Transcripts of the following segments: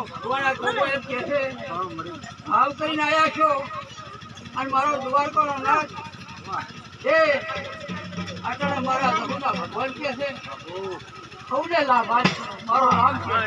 મારો ભગવાન આ એમ કહે છે, ભાવ કરીને આયા છો અને મારો દ્વારકાનો નાથ એ આટલા મારા પ્રભુના ભગવાન કહે છે, સૌને લાભ મારો નામ છે.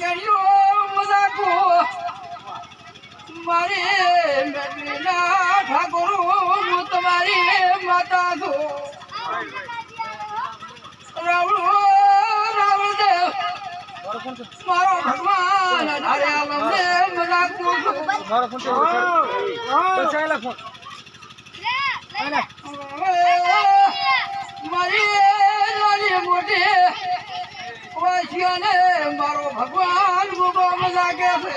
સાગરીઓ મજાકો. મારે મેદનીના ઠાકોર હું તમારી માતા છું. રાવણદેવ મારો ભગવાન મજાક વાસીઓને મારો ભગવાન મોટો મજા કે છે